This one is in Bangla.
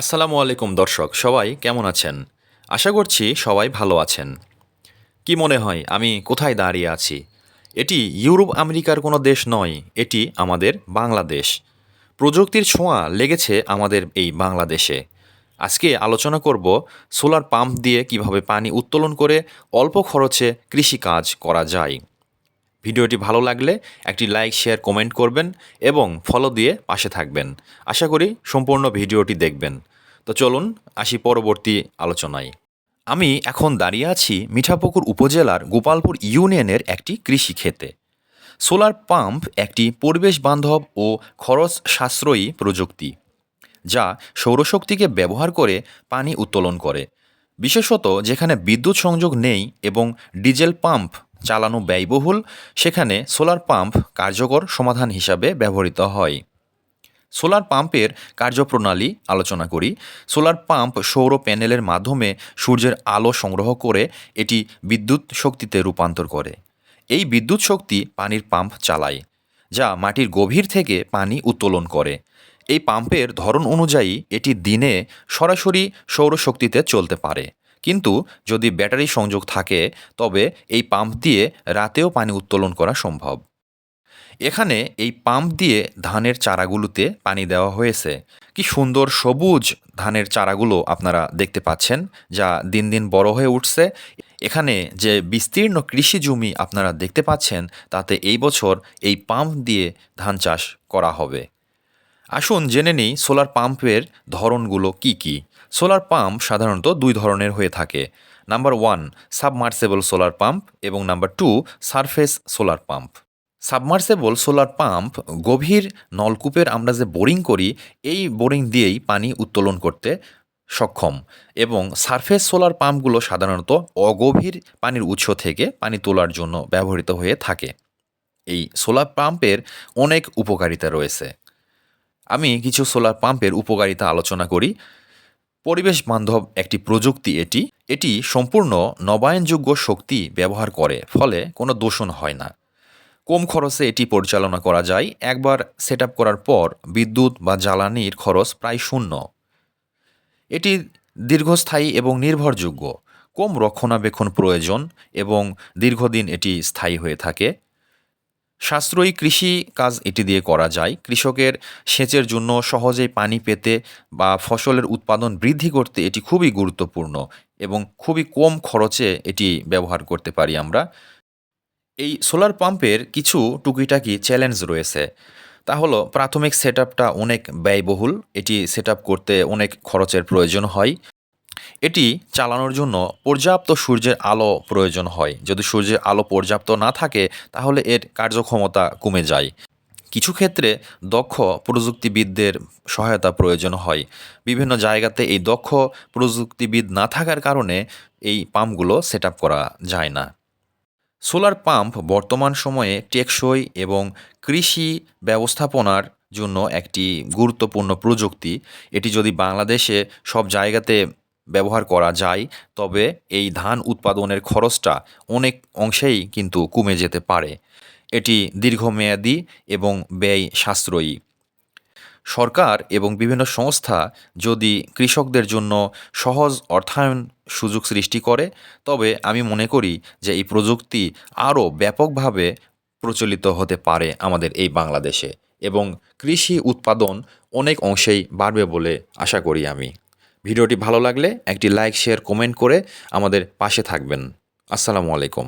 আসসালামু আলাইকুম দর্শক, সবাই কেমন আছেন? আশা করছি সবাই ভালো আছেন। কি মনে হয়, আমি কোথায় দাঁড়িয়ে আছি? এটি ইউরোপ আমেরিকার কোনো দেশ নয়, এটি আমাদের বাংলাদেশ। প্রযুক্তির ছোঁয়া লেগেছে আমাদের এই বাংলাদেশে। আজকে আলোচনা করব সোলার পাম্প দিয়ে কীভাবে পানি উত্তোলন করে অল্প খরচে কৃষিকাজ করা যায়। ভিডিওটি ভালো লাগলে একটি লাইক, শেয়ার, কমেন্ট করবেন এবং ফলো দিয়ে পাশে থাকবেন। আশা করি সম্পূর্ণ ভিডিওটি দেখবেন। তো চলুন আসি পরবর্তী আলোচনায়। আমি এখন দাঁড়িয়ে আছি মিঠাপুকুর উপজেলার গোপালপুর ইউনিয়নের একটি কৃষি ক্ষেতে। সোলার পাম্প একটি পরিবেশ বান্ধব ও খরচ সাশ্রয়ী প্রযুক্তি, যা সৌরশক্তিকে ব্যবহার করে পানি উত্তোলন করে। বিশেষত যেখানে বিদ্যুৎ সংযোগ নেই এবং ডিজেল পাম্প চালানো ব্যয়বহুল, সেখানে সোলার পাম্প কার্যকর সমাধান হিসাবে ব্যবহৃত হয়। সোলার পাম্পের কার্যপ্রণালী আলোচনা করি। সোলার পাম্প সৌর প্যানেলের মাধ্যমে সূর্যের আলো সংগ্রহ করে এটি বিদ্যুৎ শক্তিতে রূপান্তর করে। এই বিদ্যুৎ শক্তি পানির পাম্প চালায়, যা মাটির গভীর থেকে পানি উত্তোলন করে। এই পাম্পের ধরন অনুযায়ী এটি দিনে সরাসরি সৌরশক্তিতে চলতে পারে। কিন্তু যদি ব্যাটারি সংযোগ থাকে, তবে এই পাম্প দিয়ে রাতেও পানি উত্তোলন করা সম্ভব। এখানে এই পাম্প দিয়ে ধানের চারাগুলোতে পানি দেওয়া হয়েছে। কি সুন্দর সবুজ ধানের চারাগুলো আপনারা দেখতে পাচ্ছেন, যা দিন দিন বড় হয়ে উঠছে। এখানে যে বিস্তীর্ণ কৃষি জমি আপনারা দেখতে পাচ্ছেন, তাতে এই বছর এই পাম্প দিয়ে ধান চাষ করা হবে। আসুন জেনে নিই, সোলার পাম্পের ধরনগুলো কি কি। সোলার পাম্প সাধারণত দুই ধরনের হয়ে থাকে। Number one, submersible solar pump এবং number two, surface solar pump. Submersible solar pump গভীর নলকূপের আমরা যে বোরিং করি, এই বোরিং দিয়েই পানি উত্তোলন করতে সক্ষম এবং সারফেস সোলার পাম্পগুলো সাধারণত অগভীর পানির উৎস থেকে পানি তোলার জন্য ব্যবহৃত হয়ে থাকে। এই সোলার পাম্পের অনেক উপকারিতা রয়েছে। আমি কিছু সোলার পাম্পের উপকারিতা আলোচনা করি। পরিবেশ বান্ধব একটি প্রযুক্তি এটি। এটি সম্পূর্ণ নবায়নযোগ্য শক্তি ব্যবহার করে, ফলে কোনো দূষণ হয় না। কম খরচে এটি পরিচালনা করা যায়। একবার সেট করার পর বিদ্যুৎ বা জ্বালানির খরচ প্রায় শূন্য। এটি দীর্ঘস্থায়ী এবং নির্ভরযোগ্য। কম রক্ষণাবেক্ষণ প্রয়োজন এবং দীর্ঘদিন এটি স্থায়ী হয়ে থাকে। সাশ্রয়ী কৃষি কাজ এটি দিয়ে করা যায়। কৃষকের সেচের জন্য সহজেই পানি পেতে বা ফসলের উৎপাদন বৃদ্ধি করতে এটি খুবই গুরুত্বপূর্ণ এবং খুবই কম খরচে এটি ব্যবহার করতে পারি আমরা। এই সোলার পাম্পের কিছু টুকিটাকি চ্যালেঞ্জ রয়েছে। তা হলো, প্রাথমিক সেট অনেক ব্যয়বহুল, এটি সেট করতে অনেক খরচের প্রয়োজন হয়। এটি চালানোর জন্য পর্যাপ্ত সূর্যের আলো প্রয়োজন হয়। যদি সূর্যের আলো পর্যাপ্ত না থাকে, তাহলে এর কার্যক্ষমতা কমে যায়। কিছু ক্ষেত্রে দক্ষ প্রযুক্তিবিদদের সহায়তা প্রয়োজন হয়। বিভিন্ন জায়গাতে এই দক্ষ প্রযুক্তিবিদ না থাকার কারণে এই পাম্পগুলো সেট করা যায় না। সোলার পাম্প বর্তমান সময়ে টেকসই এবং কৃষি ব্যবস্থাপনার জন্য একটি গুরুত্বপূর্ণ প্রযুক্তি। এটি যদি বাংলাদেশে সব জায়গাতে ব্যবহার করা যায়, তবে এই ধান উৎপাদনের খরচটা অনেক অংশেই কিন্তু কমে যেতে পারে। এটি দীর্ঘমেয়াদী এবং ব্যয় সাশ্রয়ী। সরকার এবং বিভিন্ন সংস্থা যদি কৃষকদের জন্য সহজ অর্থায়ন সুযোগ সৃষ্টি করে, তবে আমি মনে করি যে এই প্রযুক্তি আরও ব্যাপকভাবে প্রচলিত হতে পারে আমাদের এই বাংলাদেশে এবং কৃষি উৎপাদন অনেক অংশেই বাড়বে বলে আশা করি আমি। ভিডিওটি ভালো লাগলে একটি লাইক শেয়ার কমেন্ট করে আমাদের পাশে থাকবেন। আসসালামু আলাইকুম।